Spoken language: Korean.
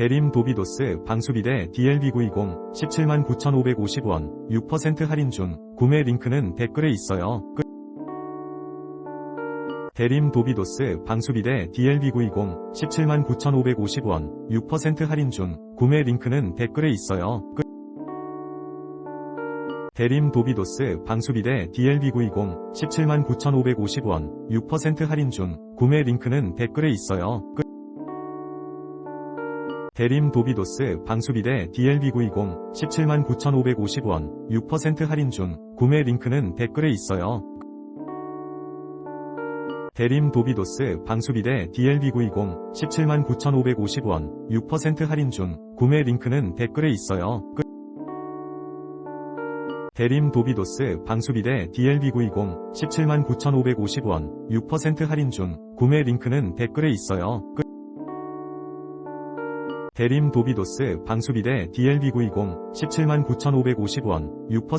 대림 도비도스 방수비대 DLB920 17만 9,550원 6% 할인 중 구매 링크는 댓글에 있어요. 끝. 대림 도비도스 방수비대 DLB920 17만 9,550원 6% 할인 중 구매 링크는 댓글에 있어요. 끝. 대림 도비도스 방수비대 DLB920 17만 9,550원 6% 할인 중 구매 링크는 댓글에 있어요. 끝. 대림 도비도스 방수비대 DLB920 17만 9,550원 6% 할인 중 구매 링크는 댓글에 있어요. 대림 도비도스 방수비대 DLB920 17만 9,550원 6% 할인 중 구매 링크는 댓글에 있어요. 끝. 대림 도비도스 방수비대 DLB920 17만 9,550원 6% 할인 중 구매 링크는 댓글에 있어요. 끝. 대림 도비도스 방수비대 DLB920 17만 9,550원 6%